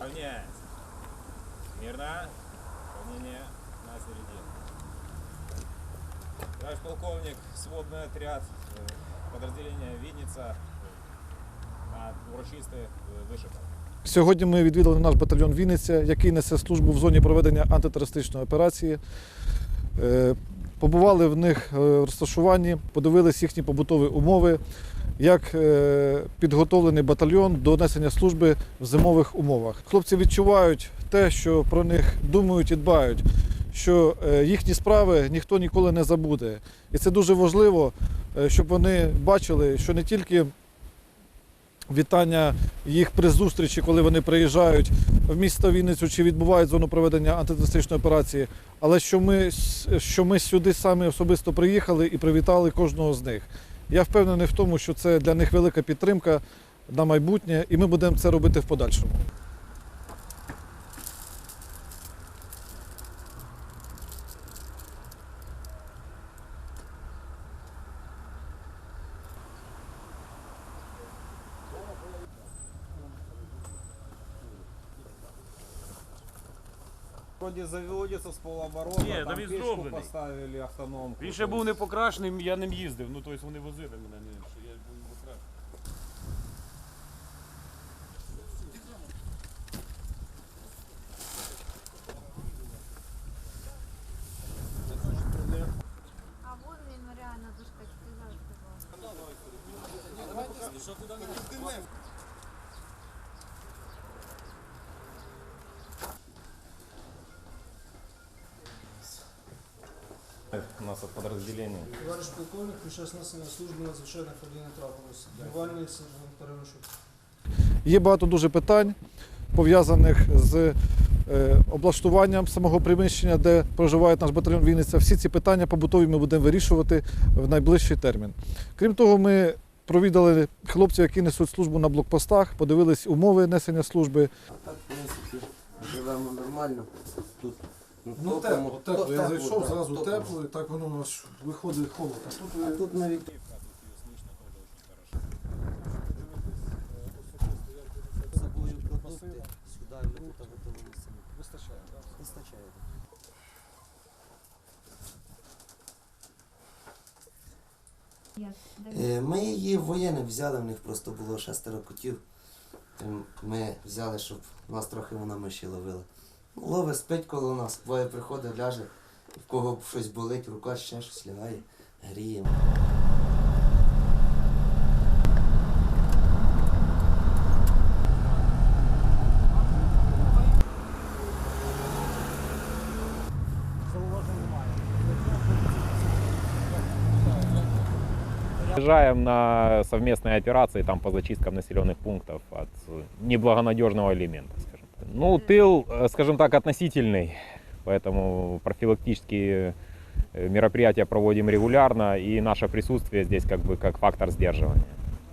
Равняйся. Мирно. Равнение на середину. Товарищ полковник, сводный отряд, э, подразделение Винница э, на урочистой э, вишиках. Сьогодні ми відвідали наш батальйон Вінниця, який несе службу в зоні проведення антитерористичної операції. Е, Побували в них е, в розташуванні, подивилися їхні побутові умови, як е, підготовлений батальйон до несення служби в зимових умовах. Хлопці відчувають те, що про них думають і дбають, що е, їхні справи ніхто ніколи не забуде. І це дуже важливо, е, щоб вони бачили, що не тільки вітання їх при зустрічі, коли вони приїжджають в місто Вінницю чи відбувають зону проведення антитерористичної операції, але що ми, що ми сюди самі особисто приїхали і привітали кожного з них. Я впевнений в тому, що це для них велика підтримка на майбутнє, і ми будемо це робити в подальшому. Вроде заводится с полоборота, Ні, там та він зроблений. поставили, автономку. Він ще був не покрашений, я ним їздив. Ну тобто вони возили мене, не що я був не покрашений. А вон меморіальна дошка, сказав, будь ласка. У нас от подразделения. Товариш полковник, під час несення служби надзвичайних подій не трапилось. Дневальний сержант Перемишук. Є багато дуже питань, пов'язаних з е, облаштуванням самого приміщення, де проживає наш батальйон Вінниця. Всі ці питання побутові ми будемо вирішувати в найближчий термін. Крім того, ми провідали хлопців, які несуть службу на блокпостах, подивились умови несення служби. А Так, в принципі, живемо нормально. Тут ну, Ну, тепло, тепло. То- Я тепло, зайшов, так, зразу топимо. тепло, і так воно у нас виходить холодно. А тут навіть з собою продукти, сюди ми тут готовимо самі. Вистачає, так? Вистачає. Е, Ми її воєнних взяли, в них просто було шестеро котів. Ем, Ми взяли, щоб нас трохи вона миші ловила. Ну, Ловить, спить коло нас, двоє приходить, ляже, в кого щось болить, рука ще щось лягає, гріємо. Приезжаем на совместные операции там по зачисткам населенных пунктов от э, неблагонадежного элемента, скажем так. Ну, тыл, э, скажем так, относительный, поэтому профилактические э, мероприятия проводим регулярно, и наше присутствие здесь как бы как фактор сдерживания.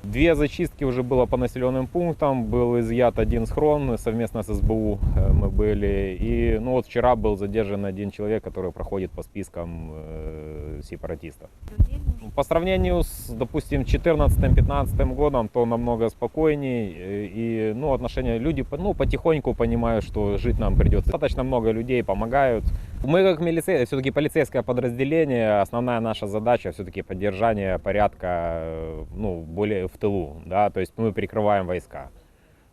Две зачистки уже было по населенным пунктам, был изъят один схрон, совместно с СБУ э, мы были, и ну вот вчера был задержан один человек, который проходит по спискам э, сепаратистов. По сравнению с, допустим, 2014-2015 годом, то намного спокойней. э, И ну, отношения люди ну, потихоньку понимают, что жить нам придется. Достаточно много людей помогают. Мы как милиция, все-таки полицейское подразделение, основная наша задача все-таки поддержание порядка э, ну, более в тылу. Да? То есть мы прикрываем войска.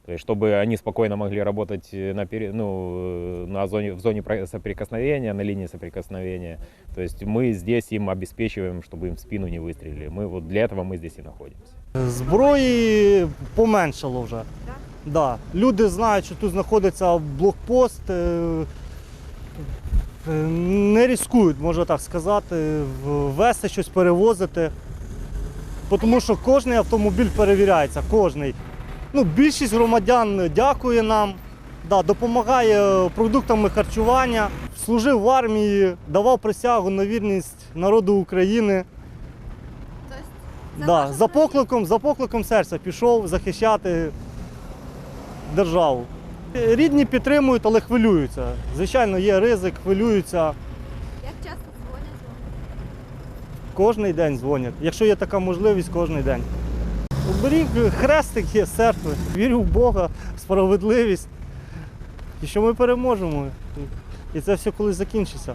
То есть, чтобы они спокойно могли работать э, на, пере- ну, э, на зоне, в зоне про- соприкосновения, на линии соприкосновения. То есть мы здесь им обеспечиваем, чтобы им в спину не выстрелили. Мы вот для этого мы здесь и находимся. Зброї поменшало вже. Так? Да. Люди знають, що тут знаходиться блокпост. е, е, Не ризикують, можна так сказати, в- вести щось перевозити. Бо Тому що кожен автомобіль перевіряється, кожний. Ну, більшість громадян дякує нам, да, допомагає продуктами харчування. Служив в армії, давав присягу на вірність народу України. Тобто, за Да, за покликом, за покликом серця пішов захищати державу. Рідні підтримують, але хвилюються. Звичайно, є ризик, хвилюються. Як часто дзвонять? Кожний день дзвонять. Якщо є така можливість, кожен день. Оберіг хрестик є серце. Вірю в Бога, в справедливість. і що ми переможемо. І це все колись закінчиться.